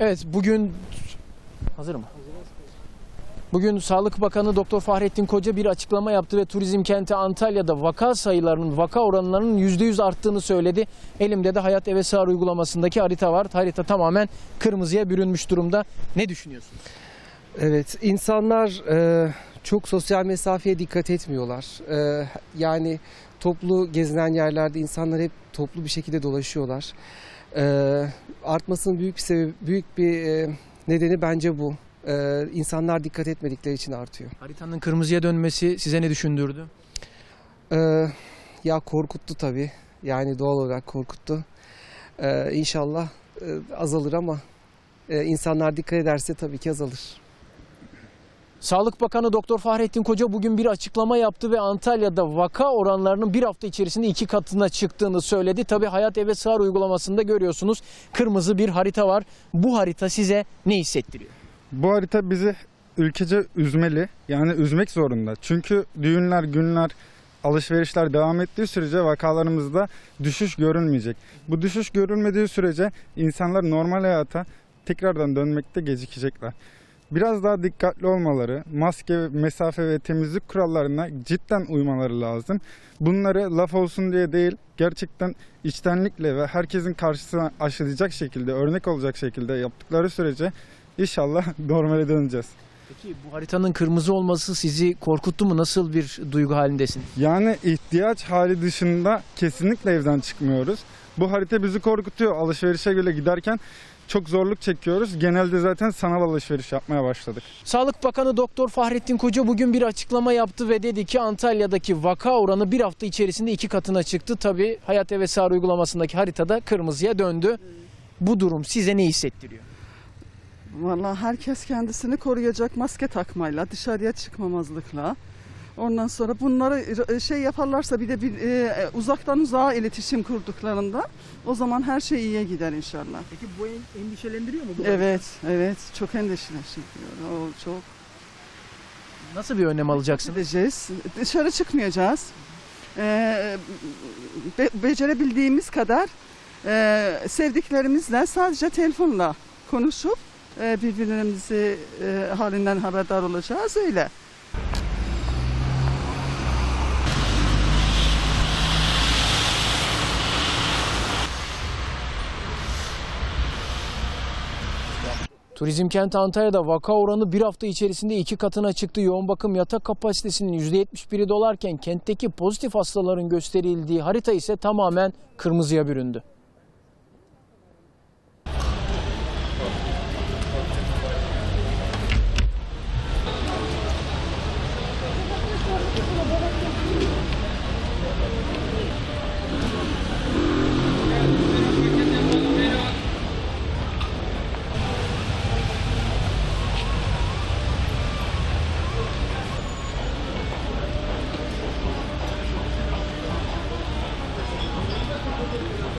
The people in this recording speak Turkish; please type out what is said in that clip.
Evet bugün hazır mı? Bugün Sağlık Bakanı Doktor Fahrettin Koca bir açıklama yaptı ve turizm kenti Antalya'da vaka sayılarının, vaka oranlarının %100 arttığını söyledi. Elimde de Hayat Eve Sağır uygulamasındaki harita var. Harita tamamen kırmızıya bürünmüş durumda. Ne düşünüyorsunuz? Evet, insanlar e, çok sosyal mesafeye dikkat etmiyorlar. E, yani toplu gezinen yerlerde insanlar hep toplu bir şekilde dolaşıyorlar. E, artmasının büyük bir sebebi, büyük bir e, nedeni bence bu. E, insanlar dikkat etmedikleri için artıyor. Haritanın kırmızıya dönmesi size ne düşündürdü? E, ya korkuttu tabii. Yani doğal olarak korkuttu. İnşallah e, azalır ama e, insanlar dikkat ederse tabii ki azalır. Sağlık Bakanı Doktor Fahrettin Koca bugün bir açıklama yaptı ve Antalya'da vaka oranlarının bir hafta içerisinde iki katına çıktığını söyledi. Tabii Hayat Eve Sağır uygulamasında görüyorsunuz kırmızı bir harita var. Bu harita size ne hissettiriyor? Bu harita bizi ülkece üzmeli. Yani üzmek zorunda. Çünkü düğünler, günler, alışverişler devam ettiği sürece vakalarımızda düşüş görülmeyecek. Bu düşüş görülmediği sürece insanlar normal hayata tekrardan dönmekte gecikecekler. Biraz daha dikkatli olmaları, maske, mesafe ve temizlik kurallarına cidden uymaları lazım. Bunları laf olsun diye değil, gerçekten içtenlikle ve herkesin karşısına aşılayacak şekilde, örnek olacak şekilde yaptıkları sürece İnşallah normale döneceğiz. Peki bu haritanın kırmızı olması sizi korkuttu mu? Nasıl bir duygu halindesiniz? Yani ihtiyaç hali dışında kesinlikle evden çıkmıyoruz. Bu harita bizi korkutuyor. Alışverişe bile giderken çok zorluk çekiyoruz. Genelde zaten sanal alışveriş yapmaya başladık. Sağlık Bakanı Doktor Fahrettin Koca bugün bir açıklama yaptı ve dedi ki Antalya'daki vaka oranı bir hafta içerisinde iki katına çıktı. Tabii Hayat Eve Sağır uygulamasındaki haritada kırmızıya döndü. Bu durum size ne hissettiriyor? Vallahi herkes kendisini koruyacak maske takmayla, dışarıya çıkmamazlıkla. Ondan sonra bunları şey yaparlarsa bir de bir, e, uzaktan uzağa iletişim kurduklarında o zaman her şey iyiye gider inşallah. Peki bu endişelendiriyor mu? Evet, evet çok endişeleniyor. O çok Nasıl bir önlem alacaksınız? gideceğiz. Dışarı çıkmayacağız. Ee, be- becerebildiğimiz kadar e, sevdiklerimizle sadece telefonla konuşup e, birbirlerimizi e, halinden haberdar olacağız öyle. Turizm kenti Antalya'da vaka oranı bir hafta içerisinde iki katına çıktı. Yoğun bakım yatak kapasitesinin %71'i dolarken kentteki pozitif hastaların gösterildiği harita ise tamamen kırmızıya büründü.